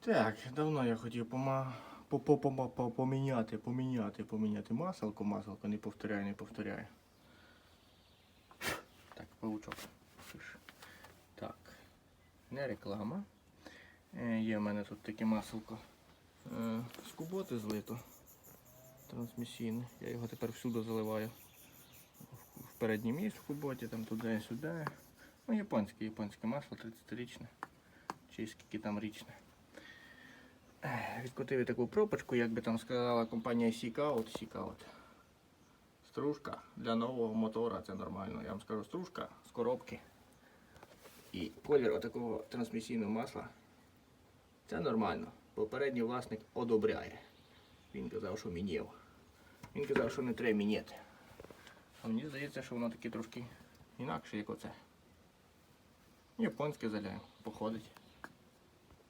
Так, давно я хотів пома... по- по- по- по- поміняти, поміняти, поміняти маселку, маселку, не повторяю, не повторяю. Так, паучок. Так. Не реклама. Е, є в мене тут таке маселко. Е, з куботи злито. Трансмісійне. Я його тепер всюди заливаю. В- В переднє в куботі, там туди сюди. Ну, японське, японське масло 30-річне. Чи скільки там річне. Відкотив таку пробочку, як би там сказала компанія Seekout. Seekout. Стружка для нового мотора, це нормально. Я вам скажу стружка з коробки. І колір такого трансмісійного масла. Це нормально. Попередній власник одобряє. Він казав, що мінєв. Він казав, що не треба міняти. А мені здається, що воно таке трошки інакше, як оце. Японське заляємо, походить.